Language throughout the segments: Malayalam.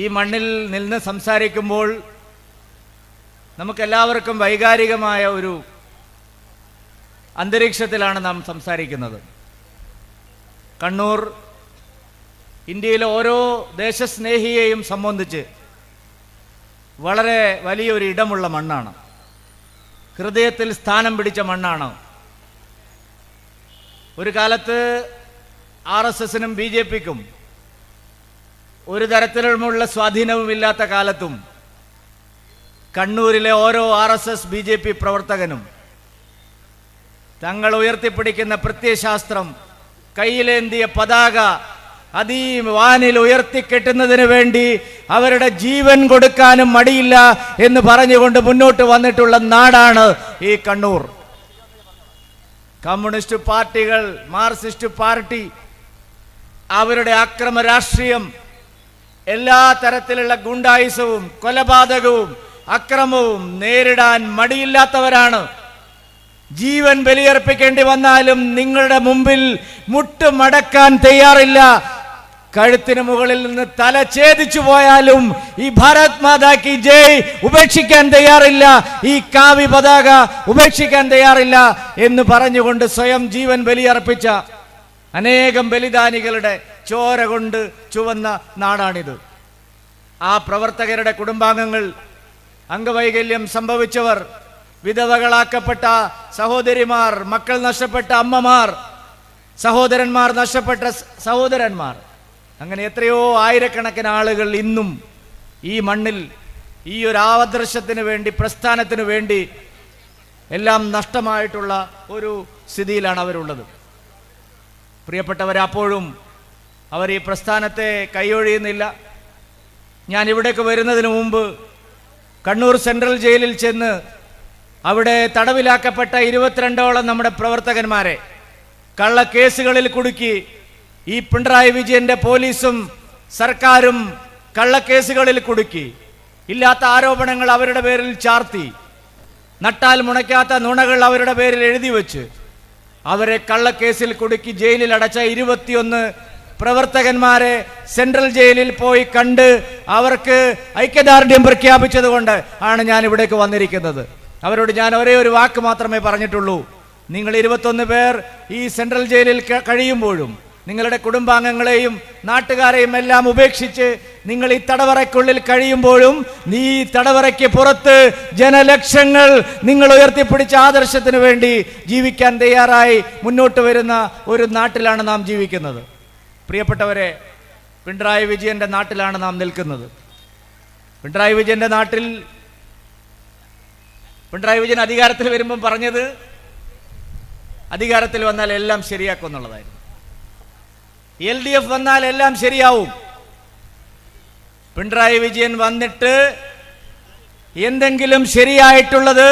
ഈ മണ്ണിൽ നിന്ന് സംസാരിക്കുമ്പോൾ നമുക്കെല്ലാവർക്കും വൈകാരികമായ ഒരു അന്തരീക്ഷത്തിലാണ് നാം സംസാരിക്കുന്നത്. കണ്ണൂർ ഇന്ത്യയിലെ ഓരോ ദേശസ്നേഹിയെയും സംബന്ധിച്ച് വളരെ വലിയൊരു ഇടമുള്ള മണ്ണാണ്. ഹൃദയത്തിൽ സ്ഥാനം പിടിച്ച മണ്ണാണ്. ഒരു കാലത്ത് ആർ എസ് എസിനും ബി ജെ പിക്കും ഒരു തരത്തിലുമുള്ള സ്വാധീനവുമില്ലാത്ത കാലത്തും കണ്ണൂരിലെ ഓരോ R S S B J P പ്രവർത്തകനും തങ്ങൾ ഉയർത്തിപ്പിടിക്കുന്ന പ്രത്യയശാസ്ത്രം കയ്യിലേന്തിയ പതാക അതീ വാനിൽ ഉയർത്തിക്കെട്ടുന്നതിന് വേണ്ടി അവരുടെ ജീവൻ കൊടുക്കാനും മടിയില്ല എന്ന് പറഞ്ഞുകൊണ്ട് മുന്നോട്ട് വന്നിട്ടുള്ള നാടാണ് ഈ കണ്ണൂർ. കമ്മ്യൂണിസ്റ്റ് പാർട്ടികൾ മാർക്സിസ്റ്റ് പാർട്ടി അവരുടെ അക്രമ രാഷ്ട്രീയം എല്ലാ തരത്തിലുള്ള ഗുണ്ടായുസവും കൊലപാതകവും അക്രമവും നേരിടാൻ മടിയില്ലാത്തവരാണ്. ജീവൻ ബലിയർപ്പിക്കേണ്ടി വന്നാലും നിങ്ങളുടെ മുമ്പിൽ മുട്ടുമടക്കാൻ തയ്യാറില്ല. കഴുത്തിന് മുകളിൽ നിന്ന് തല ഛേദിച്ചു പോയാലും ഈ ഭാരത് മാതാ കി ജയ് ഉപേക്ഷിക്കാൻ തയ്യാറില്ല. ഈ കാവി പതാക ഉപേക്ഷിക്കാൻ തയ്യാറില്ല എന്ന് പറഞ്ഞുകൊണ്ട് സ്വയം ജീവൻ ബലിയർപ്പിച്ച അനേകം ബലിദാനികളുടെ ചോര കൊണ്ട് ചുവന്ന നാടാണിത്. ആ പ്രവർത്തകരുടെ കുടുംബാംഗങ്ങൾ അംഗവൈകല്യം സംഭവിച്ചവർ വിധവകളാക്കപ്പെട്ട സഹോദരിമാർ മക്കൾ നഷ്ടപ്പെട്ട അമ്മമാർ സഹോദരന്മാർ നഷ്ടപ്പെട്ട സഹോദരന്മാർ. അങ്ങനെ എത്രയോ ആയിരക്കണക്കിന് ആളുകൾ ഇന്നും ഈ മണ്ണിൽ ഈ ഒരു ആദർശത്തിന് വേണ്ടി പ്രസ്ഥാനത്തിന് വേണ്ടി എല്ലാം നഷ്ടമായിട്ടുള്ള ഒരു സ്ഥിതിയിലാണ് അവരുള്ളത്. പ്രിയപ്പെട്ടവർ അപ്പോഴും അവർ ഈ പ്രസ്ഥാനത്തെ കൈയൊഴിയുന്നില്ല. ഞാൻ ഇവിടേക്ക് വരുന്നതിന് മുമ്പ് കണ്ണൂർ സെൻട്രൽ ജയിലിൽ ചെന്ന് അവിടെ തടവിലാക്കപ്പെട്ട ഇരുപത്തിരണ്ടോളം നമ്മുടെ പ്രവർത്തകന്മാരെ കള്ളക്കേസുകളിൽ കുടുക്കി ഈ പിണറായി വിജയന്റെ പോലീസും സർക്കാരും കള്ളക്കേസുകളിൽ കുടുക്കി. ഇല്ലാത്ത ആരോപണങ്ങൾ അവരുടെ പേരിൽ ചാർത്തി. നട്ടാൽ മുണയ്ക്കാത്ത നുണകൾ അവരുടെ പേരിൽ എഴുതി വെച്ച് അവരെ കള്ളക്കേസിൽ കുടുക്കി ജയിലിൽ അടച്ച ഇരുപത്തിയൊന്ന് പ്രവർത്തകന്മാരെ സെൻട്രൽ ജയിലിൽ പോയി കണ്ട് അവർക്ക് ഐക്യദാർഢ്യം പ്രഖ്യാപിച്ചത് കൊണ്ട് ആണ് ഞാൻ ഇവിടേക്ക് വന്നിരിക്കുന്നത്. അവരോട് ഞാൻ ഒരേ ഒരു വാക്ക് മാത്രമേ പറഞ്ഞിട്ടുള്ളൂ. നിങ്ങൾ ഇരുപത്തൊന്ന് പേർ ഈ സെൻട്രൽ ജയിലിൽ കഴിയുമ്പോഴും നിങ്ങളുടെ കുടുംബാംഗങ്ങളെയും നാട്ടുകാരെയും എല്ലാം ഉപേക്ഷിച്ച് നിങ്ങൾ ഈ തടവറയ്ക്കുള്ളിൽ കഴിയുമ്പോഴും നീ തടവറയ്ക്ക് പുറത്ത് ജനലക്ഷങ്ങൾ നിങ്ങൾ ഉയർത്തിപ്പിടിച്ച ആദർശത്തിന് വേണ്ടി ജീവിക്കാൻ തയ്യാറായി മുന്നോട്ട് വരുന്ന ഒരു നാട്ടിലാണ് നാം ജീവിക്കുന്നത്. പ്രിയപ്പെട്ടവരെ പിണറായി വിജയന്റെ നാട്ടിലാണ് നാം നിൽക്കുന്നത്. പിണറായി വിജയന്റെ നാട്ടിൽ പിണറായി വിജയൻ അധികാരത്തിൽ വരുമ്പം പറഞ്ഞത് അധികാരത്തിൽ വന്നാൽ എല്ലാം ശരിയാക്കും എന്നുള്ളതായിരുന്നു. എൽ ഡി എഫ് വന്നാൽ എല്ലാം ശരിയാവും. പിണറായി വിജയൻ വന്നിട്ട് എന്തെങ്കിലും ശരിയായിട്ടുള്ളത്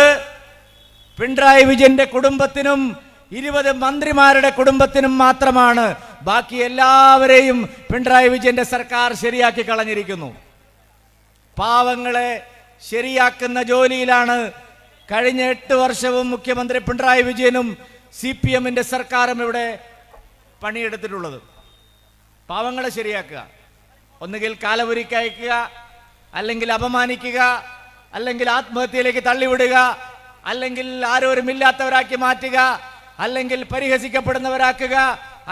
പിണറായി വിജയന്റെ കുടുംബത്തിനും ഇരുപത് മന്ത്രിമാരുടെ കുടുംബത്തിനും മാത്രമാണ് ബാക്കി എല്ലാവരെയും പിണറായി വിജയന്റെ സർക്കാർ ശരിയാക്കി കളഞ്ഞിരിക്കുന്നു. പാവങ്ങളെ ശരിയാക്കുന്ന ജോലിയിലാണ് കഴിഞ്ഞ എട്ട് വർഷവും മുഖ്യമന്ത്രി പിണറായി വിജയനും സി പി എമ്മിന്റെ സർക്കാരും ഇവിടെ പണിയെടുത്തിട്ടുള്ളത്. പാവങ്ങളെ ശരിയാക്കുക. ഒന്നുകിൽ കാലപുരിക്കയക്കുക അല്ലെങ്കിൽ അപമാനിക്കുക അല്ലെങ്കിൽ ആത്മഹത്യയിലേക്ക് തള്ളിവിടുക അല്ലെങ്കിൽ ആരോരുമില്ലാത്തവരാക്കി മാറ്റുക അല്ലെങ്കിൽ പരിഹസിക്കപ്പെടുന്നവരാക്കുക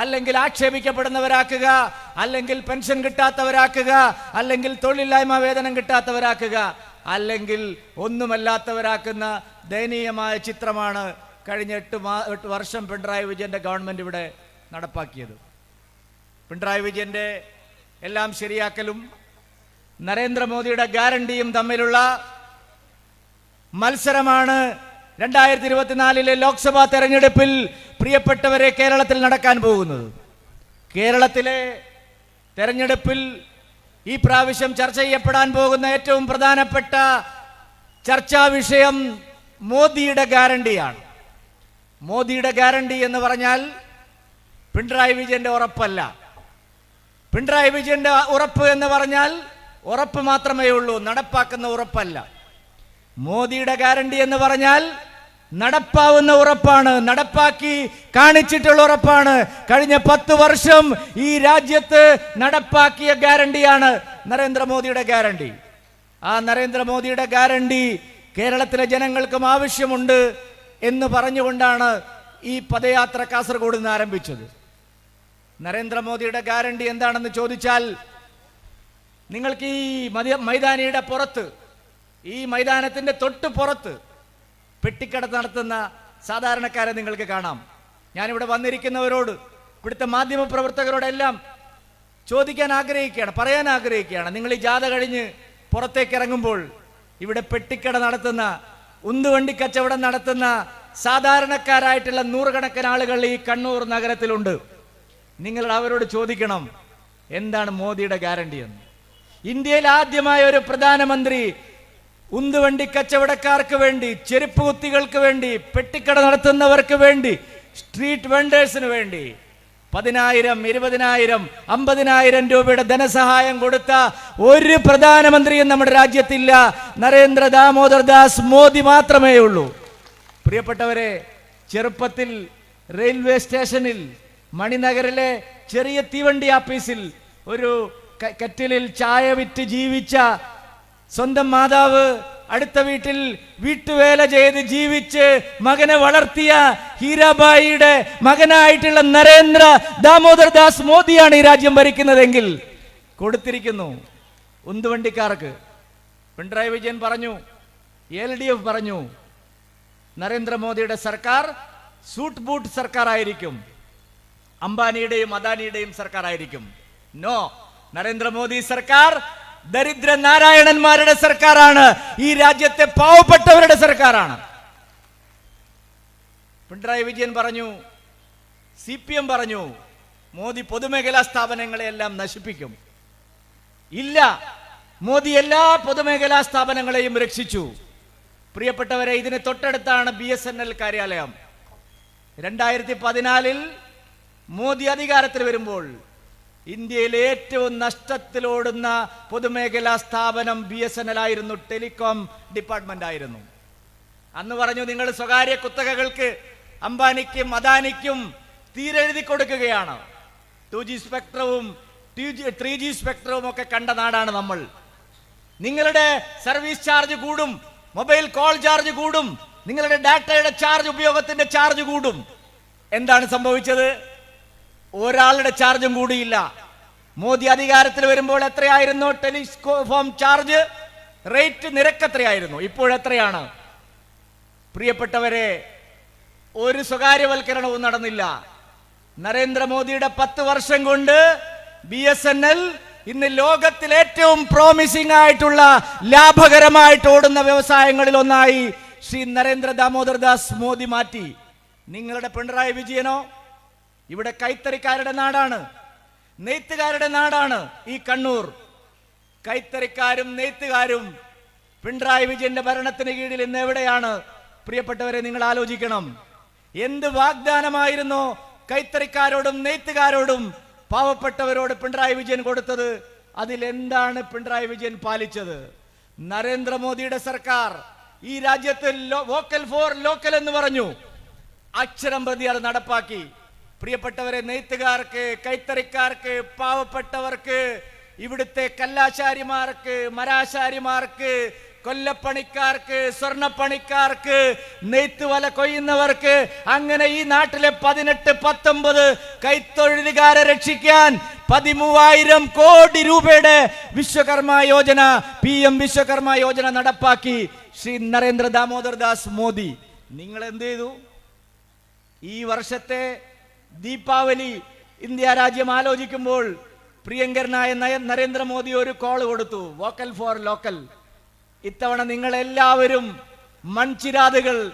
അല്ലെങ്കിൽ ആക്ഷേപിക്കപ്പെടുന്നവരാക്കുക അല്ലെങ്കിൽ പെൻഷൻ കിട്ടാത്തവരാക്കുക അല്ലെങ്കിൽ തൊഴിലില്ലായ്മ വേതനം കിട്ടാത്തവരാക്കുക അല്ലെങ്കിൽ ഒന്നുമല്ലാത്തവരാക്കുന്ന ദയനീയമായ ചിത്രമാണ് കഴിഞ്ഞ എട്ട് മാ എട്ട് വർഷം പിണറായി വിജയന്റെ ഗവൺമെന്റ് ഇവിടെ നടപ്പാക്കിയത്. പിണറായി വിജയന്റെ എല്ലാം ശരിയാക്കലും നരേന്ദ്രമോദിയുടെ ഗ്യാരണ്ടിയും തമ്മിലുള്ള മത്സരമാണ് രണ്ടായിരത്തി ഇരുപത്തിനാലിലെ ലോക്സഭാ തെരഞ്ഞെടുപ്പിൽ പ്രിയപ്പെട്ടവരെ കേരളത്തിൽ നടക്കാൻ പോകുന്നത്. കേരളത്തിലെ തെരഞ്ഞെടുപ്പിൽ ഈ പ്രാവശ്യം ചർച്ച ചെയ്യപ്പെടാൻ പോകുന്ന ഏറ്റവും പ്രധാനപ്പെട്ട ചർച്ചാ വിഷയം മോദിയുടെ ഗ്യാരണ്ടിയാണ്. മോദിയുടെ ഗ്യാരണ്ടി എന്ന് പറഞ്ഞാൽ പിണറായി വിജയന്റെ ഉറപ്പല്ല. പിണറായി വിജയന്റെ ഉറപ്പ് എന്ന് പറഞ്ഞാൽ ഉറപ്പ് മാത്രമേ ഉള്ളൂ നടപ്പാക്കുന്ന ഉറപ്പല്ല. മോദിയുടെ ഗ്യാരണ്ടി എന്ന് പറഞ്ഞാൽ നടപ്പാവുന്ന ഉറപ്പാണ് നടപ്പാക്കി കാണിച്ചിട്ടുള്ള ഉറപ്പാണ്. കഴിഞ്ഞ പത്ത് വർഷം ഈ രാജ്യത്ത് നടപ്പാക്കിയ ഗ്യാരണ്ടിയാണ് നരേന്ദ്രമോദിയുടെ ഗ്യാരണ്ടി. ആ നരേന്ദ്രമോദിയുടെ ഗ്യാരണ്ടി കേരളത്തിലെ ജനങ്ങൾക്കും ആവശ്യമുണ്ട് എന്ന് പറഞ്ഞുകൊണ്ടാണ് ഈ പദയാത്ര കാസർഗോഡ് നിന്ന് ആരംഭിച്ചത്. നരേന്ദ്രമോദിയുടെ ഗ്യാരണ്ടി എന്താണെന്ന് ചോദിച്ചാൽ നിങ്ങൾക്ക് ഈ മൈതാനിയുടെ പുറത്ത് ഈ മൈതാനത്തിന്റെ തൊട്ട് പുറത്ത് പെട്ടിക്കട നടത്തുന്ന സാധാരണക്കാരെ നിങ്ങൾക്ക് കാണാം. ഞാനിവിടെ വന്നിരിക്കുന്നവരോട് ഇവിടുത്തെ മാധ്യമ പ്രവർത്തകരോടെല്ലാം ചോദിക്കാൻ ആഗ്രഹിക്കുകയാണ് പറയാൻ ആഗ്രഹിക്കുകയാണ്. നിങ്ങൾ ഈ ജാഥ കഴിഞ്ഞ് പുറത്തേക്ക് ഇറങ്ങുമ്പോൾ ഇവിടെ പെട്ടിക്കട നടത്തുന്ന ഉന്തുവണ്ടി കച്ചവടം നടത്തുന്ന സാധാരണക്കാരായിട്ടുള്ള നൂറുകണക്കിന് ആളുകൾ ഈ കണ്ണൂർ നഗരത്തിലുണ്ട്. നിങ്ങൾ അവരോട് ചോദിക്കണം എന്താണ് മോദിയുടെ ഗ്യാരണ്ടി എന്ന്. ഇന്ത്യയിൽ ആദ്യമായ ഒരു പ്രധാനമന്ത്രി ഉന്തുവണ്ടി കച്ചവടക്കാർക്ക് വേണ്ടി ചെരുപ്പ് കുത്തികൾക്ക് വേണ്ടി പെട്ടിക്കട നടത്തുന്നവർക്ക് വേണ്ടി സ്ട്രീറ്റ് വെണ്ടേഴ്സിന് വേണ്ടി പതിനായിരം ഇരുപതിനായിരം അമ്പതിനായിരം രൂപയുടെ ധനസഹായം കൊടുത്ത ഒരു പ്രധാനമന്ത്രിയും നമ്മുടെ രാജ്യത്തില്ല. നരേന്ദ്ര ദാമോദർ ദാസ് മോദി മാത്രമേ ഉള്ളൂ. പ്രിയപ്പെട്ടവരെ ചെറുപ്പത്തിൽ റെയിൽവേ സ്റ്റേഷനിൽ മണിനഗറിലെ ചെറിയ തീവണ്ടി ആപ്പീസിൽ ഒരു കറ്റിലിൽ ചായ വിറ്റ് ജീവിച്ച സ്വന്തം മാതാവ് അടുത്ത വീട്ടിൽ വീട്ടുവേല ചെയ്ത് ജീവിച്ച് മകനെ വളർത്തിയ ഹീരാബായിയുടെ മകനായിട്ടുള്ള നരേന്ദ്ര ദാമോദർ ദാസ് മോദിയാണ് ഈ രാജ്യം ഭരിക്കുന്നതെങ്കിൽ കൊടുത്തിരിക്കുന്നു ഉന്തുവണ്ടിക്കാർക്ക്. പിണറായി വിജയൻ പറഞ്ഞു എൽ ഡി എഫ് പറഞ്ഞു നരേന്ദ്രമോദിയുടെ സർക്കാർ സൂട്ട് ബൂട്ട് സർക്കാർ ആയിരിക്കും അംബാനിയുടെയും അദാനിയുടെയും സർക്കാർ ആയിരിക്കും നോ നരേന്ദ്രമോദി സർക്കാർ ദരിദ്ര നാരായണന്മാരുടെ സർക്കാരാണ്. ഈ രാജ്യത്തെ പാവപ്പെട്ടവരുടെ സർക്കാരാണ്. പിണറായി വിജയൻ പറഞ്ഞു സി പി എം പറഞ്ഞു മോദി പൊതുമേഖലാ സ്ഥാപനങ്ങളെയെല്ലാം നശിപ്പിക്കും. ഇല്ല മോദി എല്ലാ പൊതുമേഖലാ സ്ഥാപനങ്ങളെയും രക്ഷിച്ചു. പ്രിയപ്പെട്ടവരെ ഇതിന് തൊട്ടടുത്താണ് ബി എസ് എൻ എൽ കാര്യാലയം. രണ്ടായിരത്തി പതിനാലിൽ മോദി അധികാരത്തിൽ വരുമ്പോൾ ഇന്ത്യയിലെ ഏറ്റവും നഷ്ടത്തിലോടുന്ന പൊതുമേഖലാ സ്ഥാപനം ബി എസ് എൻ എൽ ആയിരുന്നു ടെലികോം ഡിപ്പാർട്ട്മെന്റ് ആയിരുന്നു അന്ന് പറഞ്ഞു നിങ്ങൾ സ്വകാര്യ കുത്തകകൾക്ക് അംബാനിക്കും അദാനിക്കും തീരെഴുതി കൊടുക്കുകയാണ്. ടു ജി സ്പെക്ട്രവും ത്രീ ജി സ്പെക്ട്രവും ഒക്കെ കണ്ട നാടാണ് നമ്മൾ. നിങ്ങളുടെ സർവീസ് ചാർജ് കൂടും മൊബൈൽ കോൾ ചാർജ് കൂടും നിങ്ങളുടെ ഡാറ്റയുടെ ചാർജ് ഉപയോഗത്തിന്റെ ചാർജ് കൂടും. എന്താണ് സംഭവിച്ചത്? ഒരാളുടെ ചാർജും കൂടിയില്ല. മോദി അധികാരത്തിൽ വരുമ്പോൾ എത്രയായിരുന്നു? ടെലിസ്കോഫോം ചാർജ്? റേറ്റ് നിരക്ക് എത്രയായിരുന്നു? ഇപ്പോൾ എത്രയാണ്? പ്രിയപ്പെട്ടവരെ ഒരു സ്വകാര്യവൽക്കരണവും നടന്നില്ല. നരേന്ദ്രമോദിയുടെ പത്ത് വർഷം കൊണ്ട് ബി എസ് എൻ എൽ ഇന്ന് ലോകത്തിൽ ഏറ്റവും പ്രോമിസിംഗ് ആയിട്ടുള്ള ലാഭകരമായിട്ട് ഓടുന്ന വ്യവസായങ്ങളിൽ ഒന്നായി ശ്രീ നരേന്ദ്ര ദാമോദർ ദാസ് മോദി മാറ്റി. നിങ്ങളുടെ പിണറായി വിജയനോ? ഇവിടെ കൈത്തറിക്കാരുടെ നാടാണ്. നെയ്ത്തുകാരുടെ നാടാണ് ഈ കണ്ണൂർ. കൈത്തറിക്കാരും നെയ്ത്തുകാരും പിണറായി വിജയന്റെ ഭരണത്തിന് കീഴിൽ ഇന്ന് എവിടെയാണ്? പ്രിയപ്പെട്ടവരെ നിങ്ങൾ ആലോചിക്കണം. എന്ത് വാഗ്ദാനമായിരുന്നു കൈത്തറിക്കാരോടും നെയ്ത്തുകാരോടും പാവപ്പെട്ടവരോട് പിണറായി വിജയൻ കൊടുത്തത്? അതിൽ എന്താണ് പിണറായി വിജയൻ പാലിച്ചത്? നരേന്ദ്രമോദിയുടെ സർക്കാർ ഈ രാജ്യത്ത് വോക്കൽ ഫോർ ലോക്കൽ എന്ന് പറഞ്ഞു. അക്ഷരം പ്രതി അത് നടപ്പാക്കി. പ്രിയപ്പെട്ടവരെ നെയ്ത്തുകാർക്ക് കൈത്തറിക്കാർക്ക് പാവപ്പെട്ടവർക്ക് ഇവിടുത്തെ കല്ലാശാരിമാർക്ക് മരാശാരിമാർക്ക് കൊല്ലപ്പണിക്കാർക്ക് സ്വർണപ്പണിക്കാർക്ക് നെയ്ത്ത് വല കൊയ്യുന്നവർക്ക് അങ്ങനെ ഈ നാട്ടിലെ പതിനെട്ട് പത്തൊമ്പത് കൈത്തൊഴിലുകാരെ രക്ഷിക്കാൻ പതിമൂവായിരം കോടി രൂപയുടെ വിശ്വകർമ്മ യോജന പി എം വിശ്വകർമ്മ യോജന നടപ്പാക്കി ശ്രീ നരേന്ദ്ര ദാമോദർ ദാസ് മോദി. നിങ്ങൾ എന്ത് ചെയ്തു? ഈ വർഷത്തെ ദീപാവലി ഇന്ത്യ രാജ്യം ആലോചിക്കുമ്പോൾ പ്രിയങ്കരനായ നയ നരേന്ദ്രമോദി ഒരു കോൾ കൊടുത്തു. വോക്കൽ ഫോർ ലോക്കൽ ഇത്തവണ നിങ്ങൾ എല്ലാവരും മൺചിരാതുകൾ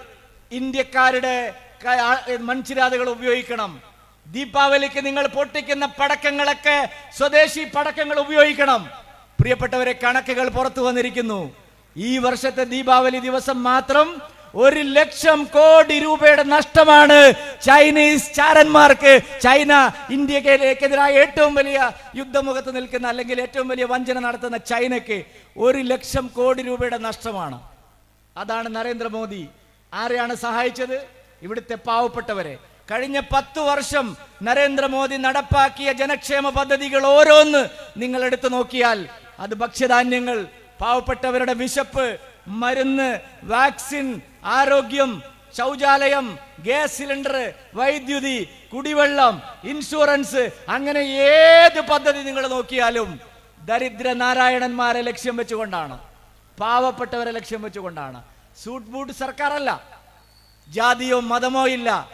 ഇന്ത്യക്കാരുടെ മൺചിരാതുകൾ ഉപയോഗിക്കണം. ദീപാവലിക്ക് നിങ്ങൾ പൊട്ടിക്കുന്ന പടക്കങ്ങളൊക്കെ സ്വദേശി പടക്കങ്ങൾ ഉപയോഗിക്കണം. പ്രിയപ്പെട്ടവരെ കണക്കുകൾ പുറത്തു വന്നിരിക്കുന്നു. ഈ വർഷത്തെ ദീപാവലി ദിവസം മാത്രം ഒരു ലക്ഷം കോടി രൂപയുടെ നഷ്ടമാണ് ചൈനീസ് ചാരന്മാർക്ക്. ചൈന ഇന്ത്യക്കെതിരായ ഏറ്റവും വലിയ യുദ്ധമുഖത്ത് നിൽക്കുന്ന അല്ലെങ്കിൽ ഏറ്റവും വലിയ വഞ്ചന നടത്തുന്ന ചൈനയ്ക്ക് ഒരു ലക്ഷം കോടി രൂപയുടെ നഷ്ടമാണ്. അതാണ് നരേന്ദ്രമോദി. ആരെയാണ് സഹായിച്ചത്? ഇവിടുത്തെ പാവപ്പെട്ടവരെ. കഴിഞ്ഞ പത്ത് വർഷം നരേന്ദ്രമോദി നടപ്പാക്കിയ ജനക്ഷേമ പദ്ധതികൾ ഓരോന്ന് നിങ്ങൾ എടുത്തു നോക്കിയാൽ അത് ഭക്ഷ്യധാന്യങ്ങൾ പാവപ്പെട്ടവരുടെ വിശപ്പ് മരുന്ന് വാക്സിൻ ആരോഗ്യം ശൗചാലയം ഗ്യാസ് സിലിണ്ടർ വൈദ്യുതി കുടിവെള്ളം ഇൻഷുറൻസ് അങ്ങനെ ഏത് പദ്ധതി നിങ്ങൾ നോക്കിയാലും ദരിദ്ര നാരായണന്മാരെ ലക്ഷ്യം വെച്ചുകൊണ്ടാണ് പാവപ്പെട്ടവരെ ലക്ഷ്യം വെച്ചുകൊണ്ടാണ്. സൂട്ട് ബൂട്ട് സർക്കാരല്ല ജാതിയോ മതമോ ഇല്ല.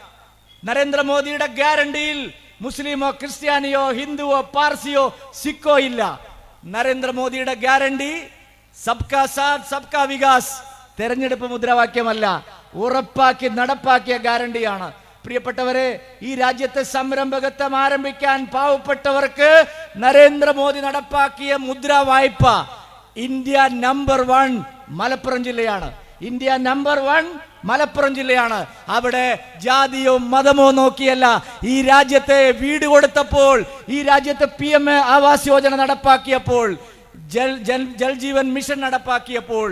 നരേന്ദ്രമോദിയുടെ ഗ്യാരണ്ടിയിൽ മുസ്ലിമോ ക്രിസ്ത്യാനിയോ ഹിന്ദുവോ പാർസിയോ സിക്കോ ഇല്ല. നരേന്ദ്രമോദിയുടെ ഗ്യാരണ്ടി സബ്കാ സാത്ത് സബ്കാ വികാസ്. തെരഞ്ഞെടുപ്പ് മുദ്രാവാക്യമല്ല ഉറപ്പാക്കി നടപ്പാക്കിയ ഗ്യാരണ്ടിയാണ്. പ്രിയപ്പെട്ടവരെ ഈ രാജ്യത്തെ സംരംഭകത്വം ആരംഭിക്കാൻ പാവപ്പെട്ടവർക്ക് നരേന്ദ്രമോദി നടപ്പാക്കിയ മുദ്രാ വായ്പ ഇന്ത്യ നമ്പർ വൺ മലപ്പുറം ജില്ലയാണ്. ഇന്ത്യ നമ്പർ വൺ മലപ്പുറം ജില്ലയാണ്. അവിടെ ജാതിയോ മതമോ നോക്കിയല്ല ഈ രാജ്യത്തെ വീട് കൊടുത്തപ്പോൾ ഈ രാജ്യത്തെ P M A Awas Yojana നടപ്പാക്കിയപ്പോൾ Jal Jal Jal Jeevan mission നടപ്പാക്കിയപ്പോൾ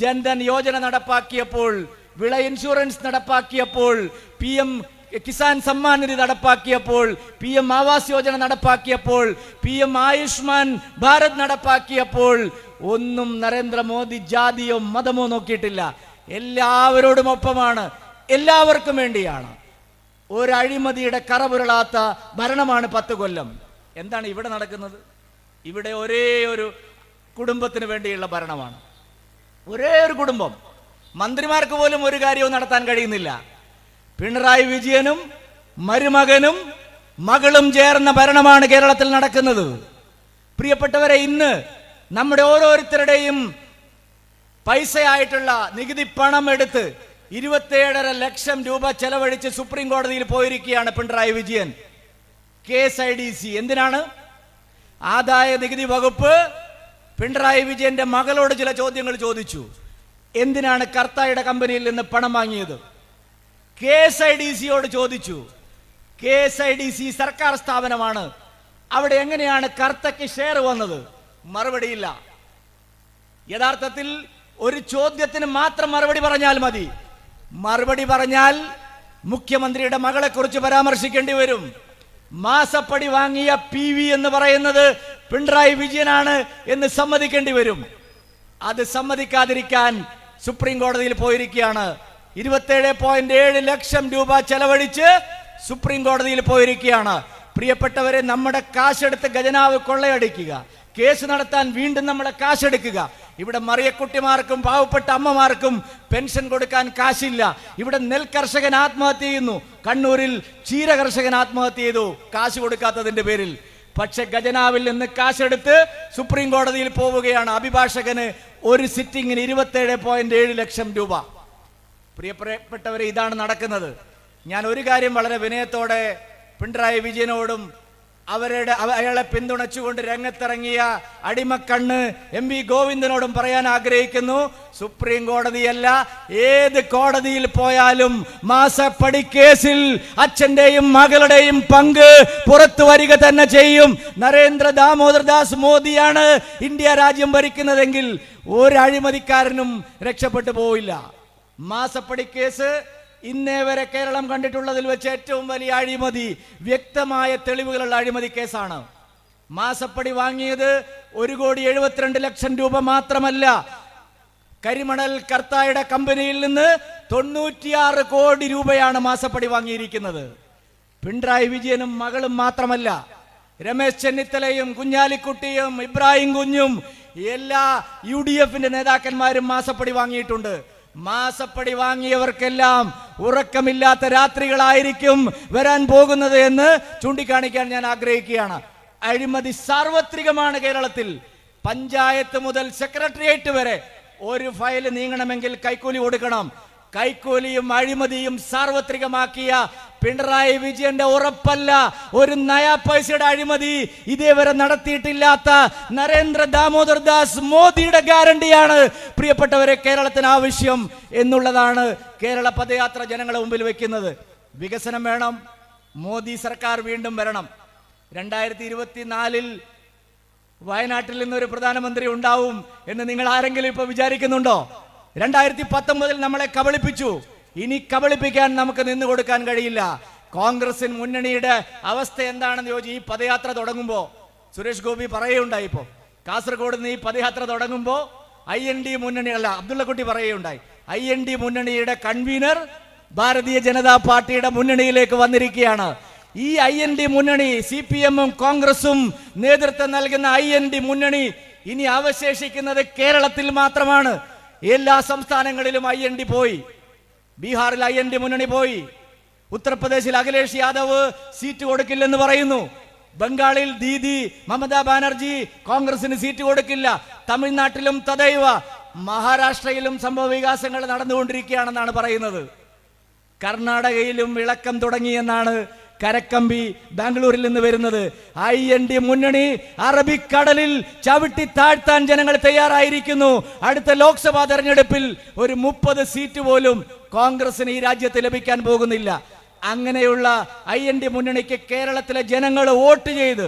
ജൻധൻ യോജന നടപ്പാക്കിയപ്പോൾ വിള ഇൻഷുറൻസ് നടപ്പാക്കിയപ്പോൾ പി എം കിസാൻ സമ്മാൻ നിധി നടപ്പാക്കിയപ്പോൾ പി എം ആവാസ് യോജന നടപ്പാക്കിയപ്പോൾ പി എം ആയുഷ്മാൻ ഭാരത് നടപ്പാക്കിയപ്പോൾ ഒന്നും നരേന്ദ്രമോദി ജാതിയോ മതമോ നോക്കിയിട്ടില്ല. എല്ലാവരോടും ഒപ്പമാണ്. എല്ലാവർക്കും വേണ്ടിയാണ്. ഒരഴിമതിയുടെ കറപുരളാത്ത ഭരണമാണ് പത്ത് കൊല്ലം. എന്താണ് ഇവിടെ നടക്കുന്നത്? ഇവിടെ ഒരേ ഒരു കുടുംബത്തിന് വേണ്ടിയുള്ള ഭരണമാണ്. ഒരേ ഒരു കുടുംബം. മന്ത്രിമാർക്ക് പോലും ഒരു കാര്യവും നടത്താൻ കഴിയുന്നില്ല. പിണറായി വിജയനും മരുമകനും മകളും ചേർന്ന ഭരണമാണ് കേരളത്തിൽ നടക്കുന്നത്. പ്രിയപ്പെട്ടവരെ ഇന്ന് നമ്മുടെ ഓരോരുത്തരുടെയും പൈസയായിട്ടുള്ള നികുതി പണം എടുത്ത് ഇരുപത്തിയേഴര ലക്ഷം രൂപ ചെലവഴിച്ച് സുപ്രീം കോടതിയിൽ പോയിരിക്കുകയാണ് Pinarayi Vijayan. Case I D C. എന്തിനാണ്? ആദായ നികുതി വകുപ്പ് പിണറായി വിജയന്റെ മകളോട് ചില ചോദ്യങ്ങൾ ചോദിച്ചു. എന്തിനാണ് കർത്തായുടെ കമ്പനിയിൽ നിന്ന് പണം വാങ്ങിയത്? കെ എസ് ഐ ഡി സിയോട് ചോദിച്ചു. K S I D C സർക്കാർ സ്ഥാപനമാണ്. അവിടെ എങ്ങനെയാണ് കർത്തയ്ക്ക് ഷെയർ വന്നത്? മറുപടിയില്ല. യഥാർത്ഥത്തിൽ ഒരു ചോദ്യത്തിന് മാത്രം മറുപടി പറഞ്ഞാൽ മതി. മറുപടി പറഞ്ഞാൽ മുഖ്യമന്ത്രിയുടെ മകളെ കുറിച്ച് പരാമർശിക്കേണ്ടി വരും. മാസപ്പടി വാങ്ങിയ പി വി എന്ന് പറയുന്നത് പിണറായി വിജയനാണ് എന്ന് സമ്മതിക്കേണ്ടി വരും. അത് സമ്മതിക്കാതിരിക്കാൻ സുപ്രീം കോടതിയിൽ പോയിരിക്കുകയാണ്. ഇരുപത്തേഴ് പോയിന്റ് ഏഴ് ലക്ഷം രൂപ ചെലവഴിച്ച് സുപ്രീം കോടതിയിൽ പോയിരിക്കുകയാണ്. പ്രിയപ്പെട്ടവരെ നമ്മുടെ കാശെടുത്ത് ഖജനാവ് കൊള്ളയടിക്കുക. കേസ് നടത്താൻ വീണ്ടും നമ്മുടെ കാശെടുക്കുക. ഇവിടെ മറിയക്കുട്ടിമാർക്കും പാവപ്പെട്ട അമ്മമാർക്കും പെൻഷൻ കൊടുക്കാൻ കാശില്ല. ഇവിടെ നെൽ കർഷകൻ ആത്മഹത്യ ചെയ്യുന്നു. കണ്ണൂരിൽ ക്ഷീര കർഷകൻ ആത്മഹത്യ ചെയ്തു. കാശ് കൊടുക്കാത്തതിന്റെ പേരിൽ. പക്ഷെ ഖജനാവിൽ നിന്ന് കാശെടുത്ത് സുപ്രീം കോടതിയിൽ പോവുകയാണ്. അഭിഭാഷകന് ഒരു സിറ്റിങ്ങിന് ഇരുപത്തേഴ് പോയിന്റ് ഏഴ് ലക്ഷം രൂപ. പ്രിയപ്പെട്ടവരെ ഇതാണ് നടക്കുന്നത്. ഞാൻ ഒരു കാര്യം വളരെ വിനയത്തോടെ പിണറായി വിജയനോടും അവരുടെ അവ- അയാളെ പിന്തുണച്ചുകൊണ്ട് രംഗത്തിറങ്ങിയ അടിമക്കണ്ണ് എം വി ഗോവിന്ദനോടും പറയാൻ ആഗ്രഹിക്കുന്നു. സുപ്രീം കോടതിയല്ല ഏത് കോടതിയിൽ പോയാലും മാസപ്പടി കേസിൽ അച്ഛന്റെയും മകളുടെയും പങ്ക് പുറത്തു വരിക തന്നെ ചെയ്യും. നരേന്ദ്ര ദാമോദർദാസ് മോദിയാണ് ഇന്ത്യ രാജ്യം ഭരിക്കുന്നതെങ്കിൽ ഒരു അഴിമതിക്കാരനും രക്ഷപ്പെട്ടു പോവില്ല. മാസപ്പടി കേസ് ഇന്നേ വരെ കേരളം കണ്ടിട്ടുള്ളതിൽ വെച്ച് ഏറ്റവും വലിയ അഴിമതി വ്യക്തമായ തെളിവുകളുള്ള അഴിമതി കേസാണ്. മാസപ്പടി വാങ്ങിയത് ഒരു കോടി എഴുപത്തിരണ്ട് ലക്ഷം രൂപ മാത്രമല്ല. കരിമണൽ കർത്തായുടെ കമ്പനിയിൽ നിന്ന് തൊണ്ണൂറ്റിയാറ് കോടി രൂപയാണ് മാസപ്പടി വാങ്ങിയിരിക്കുന്നത്. പിണറായി വിജയനും മകളും മാത്രമല്ല രമേശ് ചെന്നിത്തലയും കുഞ്ഞാലിക്കുട്ടിയും ഇബ്രാഹിം കുഞ്ഞും എല്ലാ യു ഡി എഫിന്റെ നേതാക്കന്മാരും മാസപ്പടി വാങ്ങിയിട്ടുണ്ട്. മാസപ്പടി വാങ്ങിയവർക്കെല്ലാം ഉറക്കമില്ലാത്ത രാത്രികളായിരിക്കും വരാൻ പോകുന്നത് എന്ന് ചൂണ്ടിക്കാണിക്കാൻ ഞാൻ ആഗ്രഹിക്കുകയാണ്. അഴിമതി സാർവത്രികമാണ് കേരളത്തിൽ. പഞ്ചായത്ത് മുതൽ സെക്രട്ടേറിയറ്റ് വരെ ഒരു ഫയൽ നീങ്ങണമെങ്കിൽ കൈക്കൂലി കൊടുക്കണം കൈക്കൂലിയും അഴിമതിയും സാർവത്രികമാക്കിയ പിണറായി വിജയന്റെ ഉറപ്പല്ല. ഒരു നയാ പൈസയുടെ അഴിമതി ഇതേവരെ നടത്തിയിട്ടില്ലാത്ത നരേന്ദ്ര ദാമോദർ ദാസ് മോദിയുടെ ഗ്യാരണ്ടിയാണ്. പ്രിയപ്പെട്ടവരെ കേരളത്തിന് ആവശ്യം എന്നുള്ളതാണ് കേരള പദയാത്ര ജനങ്ങളെ മുമ്പിൽ വെക്കുന്നത്. വികസനം വേണം മോദി സർക്കാർ വീണ്ടും വരണം. രണ്ടായിരത്തി ഇരുപത്തിനാലിൽ വയനാട്ടിൽ നിന്നൊരു പ്രധാനമന്ത്രി ഉണ്ടാവും എന്ന് നിങ്ങൾ ആരെങ്കിലും ഇപ്പൊ വിചാരിക്കുന്നുണ്ടോ? രണ്ടായിരത്തി പത്തൊമ്പതിൽ നമ്മളെ കബളിപ്പിച്ചു. ഇനി കബളിപ്പിക്കാൻ നമുക്ക് നിന്നു കൊടുക്കാൻ കഴിയില്ല. കോൺഗ്രസിൻ മുന്നണിയുടെ അവസ്ഥ എന്താണെന്ന് ചോദിച്ചു ഈ പദയാത്ര തുടങ്ങുമ്പോൾ സുരേഷ് ഗോപി പറയുകയുണ്ടായി ഇപ്പോ. കാസർഗോഡ് നിന്ന് ഈ പദയാത്ര തുടങ്ങുമ്പോൾ ഐ എൻ ഡി മുന്നണി അല്ല അബ്ദുള്ളക്കുട്ടി പറയുകയുണ്ടായി. ഐ എൻ ഡി മുന്നണിയുടെ കൺവീനർ ഭാരതീയ ജനതാ പാർട്ടിയുടെ മുന്നണിയിലേക്ക് വന്നിരിക്കുകയാണ്. ഈ ഐ എൻ ഡി മുന്നണി സി പി എമ്മും കോൺഗ്രസും നേതൃത്വം നൽകുന്ന ഐ എൻ ഡി മുന്നണി ഇനി അവശേഷിക്കുന്നത് കേരളത്തിൽ മാത്രമാണ്. എല്ലാ സംസ്ഥാനങ്ങളിലും ഐ എൻ ഡി പോയി. ബീഹാറിൽ ഐ എൻ ഡി മുന്നണി പോയി. ഉത്തർപ്രദേശിൽ അഖിലേഷ് യാദവ് സീറ്റ് കൊടുക്കില്ലെന്ന് പറയുന്നു. ബംഗാളിൽ ദീദി മമതാ ബാനർജി കോൺഗ്രസിന് സീറ്റ് കൊടുക്കില്ല. തമിഴ്നാട്ടിലും തദൈവ മഹാരാഷ്ട്രയിലും സംഭവ വികാസങ്ങൾ നടന്നുകൊണ്ടിരിക്കുകയാണെന്നാണ് പറയുന്നത്. കർണാടകയിലും വിളക്കം തുടങ്ങിയെന്നാണ് കരക്കമ്പി ബാംഗ്ലൂരിൽ നിന്ന് വരുന്നത്. ഐ എൻ ഡി മുന്നണി അറബിക്കടലിൽ ചവിട്ടി താഴ്ത്താൻ ജനങ്ങൾ തയ്യാറായിരിക്കുന്നു. അടുത്ത ലോക്സഭാ തെരഞ്ഞെടുപ്പിൽ ഒരു മുപ്പത് സീറ്റ് പോലും കോൺഗ്രസിന് ഈ രാജ്യത്ത് ലഭിക്കാൻ പോകുന്നില്ല. അങ്ങനെയുള്ള ഐ എൻ ഡി മുന്നണിക്ക് കേരളത്തിലെ ജനങ്ങൾ വോട്ട് ചെയ്ത്